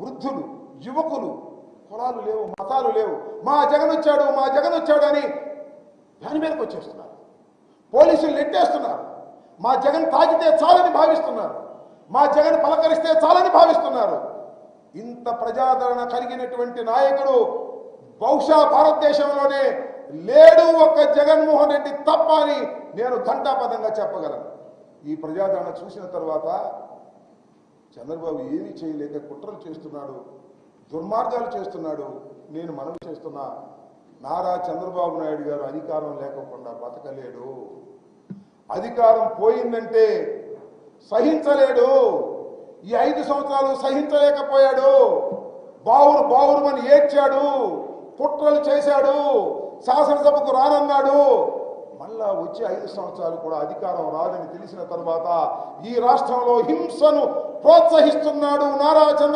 వృద్ధులు యువకులు కులాలు లేవు మతాలు లేవు. మా జగన్ వచ్చాడు మా జగన్ వచ్చాడు అని దాని మీదకి వచ్చేస్తున్నారు. పోలీసులు నెట్టేస్తున్నారు. మా జగన్ తాగితే చాలని భావిస్తున్నారు. మా జగన్ పలకరిస్తే చాలని భావిస్తున్నారు. ఇంత ప్రజాదరణ కలిగినటువంటి నాయకుడు బహుశా భారతదేశంలోనే లేడు ఒక్క జగన్మోహన్ రెడ్డి తప్ప అని నేను ఘంటాపదంగా చెప్పగలను. ఈ ప్రజాదరణ చూసిన తర్వాత చంద్రబాబు ఏమీ చేయలేక కుట్రలు చేస్తున్నాడు దుర్మార్గాలు చేస్తున్నాడు నేను మనవి చేస్తున్నా. నారా చంద్రబాబు నాయుడు గారు అధికారం లేకుండా బతకలేడు. అధికారం పోయిందంటే సహించలేడు. ఈ ఐదు సంవత్సరాలు సహించలేకపోయాడు. బావురు బావురుమని ఏడ్చాడు. కుట్రలు చేశాడు. శాసనసభకు రానన్నాడు. మళ్ళా వచ్చే ఐదు సంవత్సరాలు కూడా అధికారం రాదని తెలిసిన తర్వాత ఈ రాష్ట్రంలో హింసను ప్రోత్సహిస్తున్నాడు నారా చంద్ర